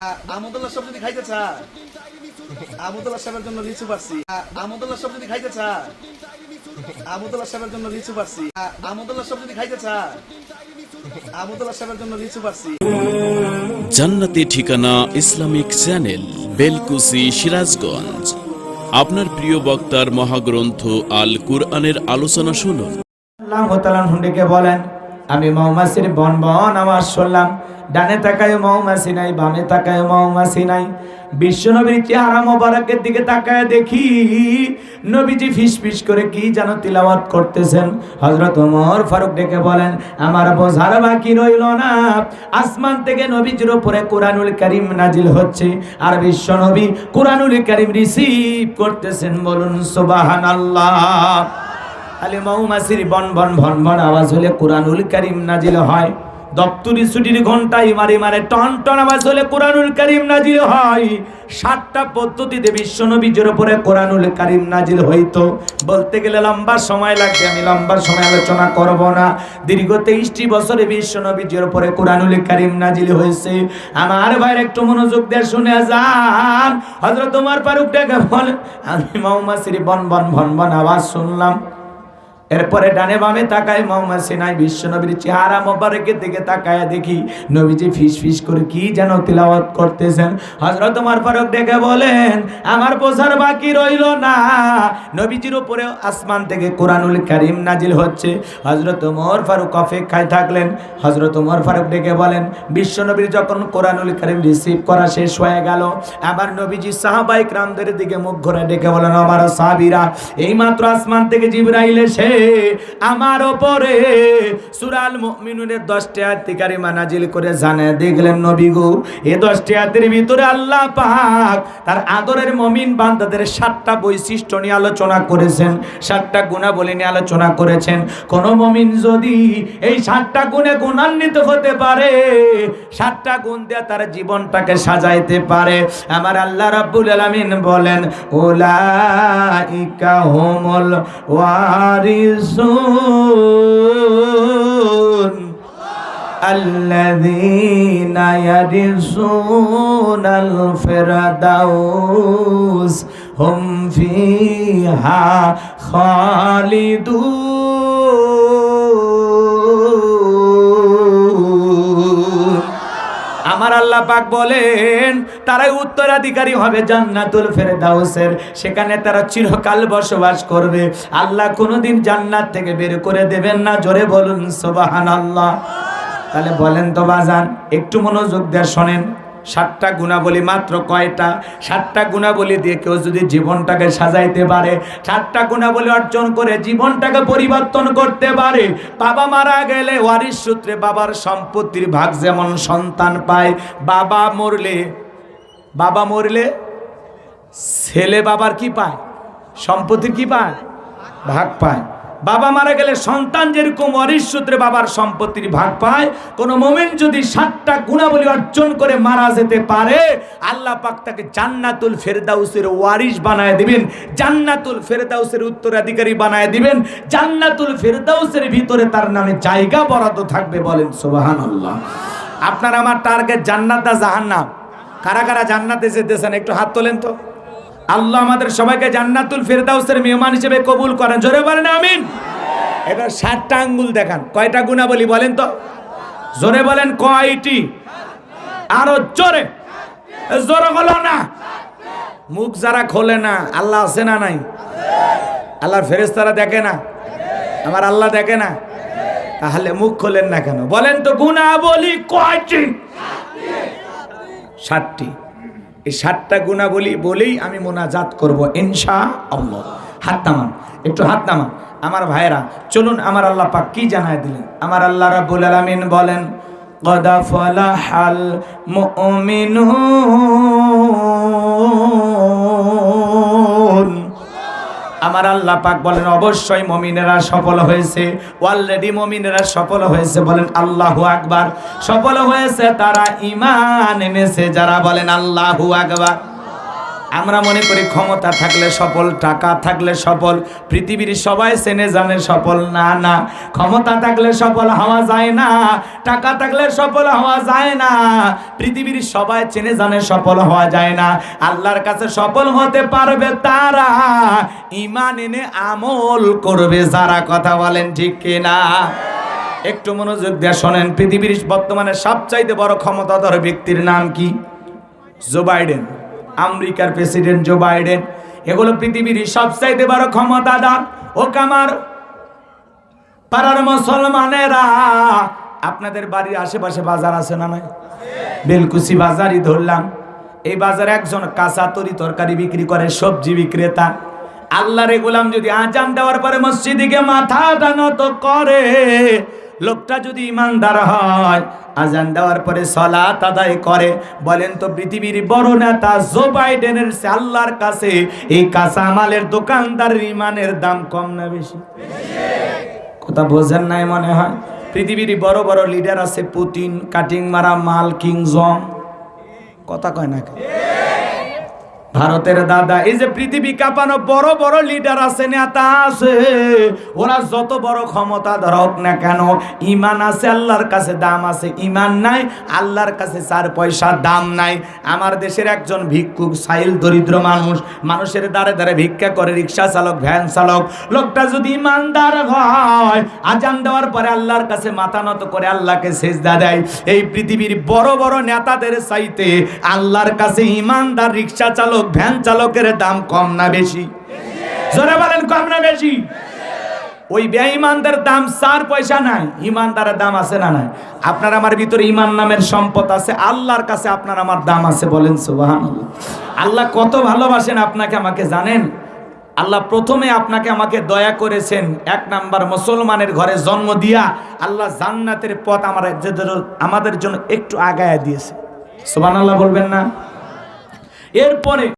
আমদুল্লাহ সব যদি খাইতে চায় আমদুল্লাহ সাহেবের জন্য লিচু পারছি আমদুল্লাহ সব যদি খাইতে চায় আমদুল্লাহ সাহেবের জন্য লিচু পারছি আমদুল্লাহ সব যদি খাইতে চায় আমদুল্লাহ সাহেবের জন্য লিচু পারছি জান্নাতি ঠিকানা ইসলামিক চ্যানেল বেলকুসি সিরাজগঞ্জ। আপনার প্রিয় বক্তার মহাগ্রন্থ আল কুরআনের আলোচনা শুনুন। আল্লাহ তাআলা হুন্ডিকে বলেন আমি মৌমাছির বন বন আওয়াজ শুনলাম। ডানে তাকায় মৌমাছি নাই, বামে তাকায় মৌমাছি নাই। বিশ্ব নবীর চেহারা মোবারকের দিকে তাকায় দেখি, নবীজি ফিস ফিস করে কি যেন তিলাওয়াত করতেছেন। হজরত ওমর ফারুক ডেকে বলেন, আমার বোঝার বাকি রইল না। আসমান থেকে নবীজির উপরে কোরআনুল করিম নাজিল হচ্ছে আর বিশ্ব নবী কোরআনুল কারীম রিসিভ করতেছেন বলুন, সুবহানাল্লাহ। খালি মৌমাছির বন বন ভন ভন আওয়াজ হলে কোরআনুল কারিম নাজিল হয়। দপ্তরি ছুটির ঘন্টায় মারে মারে টন টন আওয়াজ হলে কোরআনুল কারিম নাজিল হয়। সাতটা পদ্ধতিতে বিশ্বনবীজের উপরে কোরআনুল কারিম নাজিল হইতো। বলতে গেলে লম্বা সময় লাগবে, আমি লম্বা সময় আলোচনা করব না। দীর্ঘ তেইশটি বছরে বিশ্বনবীজের উপরে কোরআনুল কারিম নাজিল হয়েছে। আমার ভাইয়ের একটু মনোযোগ দিয়ে শুনে যান। হযরত তোমার ফারুক ডেকে বলে, আমি মৌমাছির বন বন ভন ভন আওয়াজ শুনলাম। এরপরে ডানে বামে তাকায় মৌমাছি নাই বিশ্ব নবীর চেহারা মোবারকের দিকে তাকায় দেখি নবীজি ফিস ফিস করে কি যেন তিলাওয়াত করতেছেন। হযরত ওমর ফারুক ডেকে বলেন, আমার বোঝার বাকি রইল না। নবীজির উপরে আসমান থেকে কোরআনুল কারীম নাজিল হচ্ছে। হযরত ওমর ফারুক অপেক্ষায় থাকলেন। হযরত ওমর ফারুক ডেকে বলেন, বিশ্ব নবীর যখন কোরআনুল কারীম রিসিভ করা শেষ হয়ে গেল, আবার নবীজি সাহাবাই ক্রামদের দিকে মুখ ঘুরে ডেকে বলেন, আমার সাহাবীরা এইমাত্র আসমান থেকে জিবরাইল এসে আমার ওপরে সুরাল মুমিনুনের দশটি আয়াতি কারিমা নাজিল করে জানে, দেখলেন নবী গো এই দশটি আয়াতের ভিতরে আল্লাহ পাক তার আদরের মমিন বান্দাদের সাতটা বৈশিষ্ট্য নিয়ে আলোচনা করেছেন, সাতটা গুণাবলী নিয়ে আলোচনা করেছেন। কোন মমিন যদি এই সাতটা গুণে গুণান্বিত হতে পারে, সাতটা গুণ দিয়ে তার জীবনটাকে সাজাইতে পারে। আমার আল্লাহ রাব্বুল আলামিন বলেন, উলাইকা হুমুল الوارثون الذين يرثون الفردوس هم فيها خالدون আল্লাহ পাক বলেন, তারাই উত্তরাধিকারী হবে জান্নাতুল ফেরদাউসের। সেখানে তারা চিরকাল বসবাস করবে। আল্লাহ কোনোদিন জান্নাত থেকে বের করে দেবেন না। জোরে বলুন সোবাহান আল্লাহ তাহলে বলেন তো বাজান, একটু মনোযোগ দিয়ে শোনেন। সাতটা গুণাবলী মাত্র কয়টা? সাতটা গুণাবলী দিয়ে কেউ যদি জীবনটাকে সাজাইতে পারে, সাতটা গুণাবলী অর্জন করে জীবনটাকে পরিবর্তন করতে পারে, বাবা মারা গেলে ওয়ারিশ সূত্রে বাবার সম্পত্তির ভাগ যেমন সন্তান পায়, বাবা মরলে বাবা মরলে ছেলে বাবার কি পায়? সম্পত্তির কি পায়? ভাগ পায়। বাবা মারা গেলে সন্তান যেরকম অরিস সূত্রে বাবার সম্পত্তির ভাগ পায়, কোন মোমেন যদি সাতটা গুণাবলী অর্জন করে মারা যেতে পারে, আল্লাহ পাক তাকে জান্নাতুল ফেরদাউসের ওয়ারিস বানায় দিবেন, জান্নাতুল ফেরদাউসের উত্তরাধিকারী বানায় দিবেন, জান্নাতুল ফেরদাউসের ভিতরে তার নামে জায়গা বরাদ্দ থাকবে বলেন সুবহানাল্লাহ। আপনার আমার টার্গেট জান্নাত না জাহান্নাম? কারা কারা জান্নাতে যেতেছেন, একটু হাত তোলেন তো। আল্লাহ আমাদের সবাইকে জান্নাতুল ফেরদাউসের মেহমান হিসেবে কবুল করেন। জোরে বলেন আমিন। এবার সাতটা আঙ্গুল দেখান। কয়টা গুণাবলী বলেন তো? জোরে বলেন কয়টি? আরও জোরে। জোরে হলো না। মুখ যারা খোলে না, আল্লাহ আছে না নাই? আল্লাহর ফেরেস্তারা দেখে না? আমার আল্লাহ দেখে না? তাহলে মুখ খোলেন না কেন? বলেন তো গুণাবলী কয়টি? ষাটটি। এই সাতটা গুণাবলী বলেই আমি মোনাজাত করব, ইনশা আল্লাহ। হাত নামান, একটু হাত নামান। আমার ভাইরা চলুন আমার আল্লাহ পাক কি জানায় দিলেন? আমার আল্লাহ রাবুল আলমিন বলেন, কদা ফলাহাল মুমিনুন আমার আল্লাহ পাক বলেন, অবশ্যই মমিনেরা সফল হয়েছে। অলরেডি মমিনেরা সফল হয়েছে বলেন, আল্লাহু আকবার। সফল হয়েছে তারা ইমান এনেছে, যারা বলেন, আল্লাহু আকবার। আমরা মনে করি ক্ষমতা থাকলে সফল, টাকা থাকলে সফল, পৃথিবীর সবাই চেনে জানে সফল, না না। ক্ষমতা থাকলে সফল হওয়া যায় না, টাকা থাকলে সফল হওয়া যায় না, পৃথিবীর সবাই চেনে জানে সফল হওয়া যায় না। আল্লাহর কাছে সফল হতে পারবে তারা ইমান এনে আমল করবে, যারা কথা বলেন ঠিক কিনা। একটু মনোযোগ দিয়ে শোনেন, পৃথিবীর বর্তমানে সবচাইতে বড় ক্ষমতাধর ব্যক্তির নাম কি? Joe Biden. আমেরিকার প্রেসিডেন্ট জো বাইডেন। এগুলো পৃথিবীর সবচাইতে বড় ক্ষমতাদার ও কামার পাড়ার মুসলমানেরা, আপনাদের বাড়ির আশেপাশে বাজার আছে না নাই? বেলকুচি বাজারই ধরলাম। এই বাজারে একজন কাঁচা তরি তরকারি বিক্রি করে, সবজি বিক্রেতা। আল্লাহর গোলাম যদি আজান দেওয়ার পরে মসজিদিকে মাথা নত করে লোকটা যদি ইমানদার হয়, আজান দেওয়ার পরে সলাত আদায় করে, বলেন তো পৃথিবীর বড় নেতা জো বাইডেনের আল্লাহর কাছে, এই কাঁচা মালের দোকানদারের ইমানের দাম কম না বেশি? কথা বোঝেন নাই মনে হয়? পৃথিবীর বড় বড় লিডার আছে পুতিন, কাটিং মারা মাল, কিং জং। কথা কয় না? ভারতের দাদা, এই যে পৃথিবী কাঁপানো বড় বড় লিডার আছে, নেতা আছে, ওরা যত বড় ক্ষমতা ধরক না কেন, ইমান আছে, আল্লাহর কাছে দাম আছে, ইমান নাই, আল্লাহর কাছে চার পয়সা দাম নাই। আমার দেশের একজন ভিক্ষুক সাইল দরিদ্র মানুষ, মানুষের দ্বারে দ্বারে ভিক্ষা করে, রিক্সা চালক, ভ্যান চালক, লোকটা যদি ইমানদার হয়, আজান দেওয়ার পরে আল্লাহর কাছে মাথা নত করে আল্লাহকে সেজদা দেয়। এই পৃথিবীর বড় বড় নেতাদের চাইতে আল্লাহর কাছে ইমানদার রিক্সা চালক ভ্যান চালকের দাম কম না বেশি? জোরে বলেন, কম না বেশি? ওই বেঈমানদের দাম চার পয়সা নাই ইমানদারের দাম আছে না নাই? আপনার আমার ভিতরে ইমান নামের সম্পদ আছে, আল্লাহর কাছে আপনার আমার দাম আছে, বলেন সুবহানাল্লাহ। আল্লাহ কত ভালোবাসেন আপনাকে আমাকে জানেন? আল্লাহ প্রথমে আপনাকে আমাকে দয়া করেছেন, এক নাম্বার মুসলমানের ঘরে জন্ম দিয়া আল্লাহ জান্নাতের পথ আমার আমাদের জন্য একটু আগায়া দিয়েছে। সুবহানাল্লাহ বলবেন না? এরপরে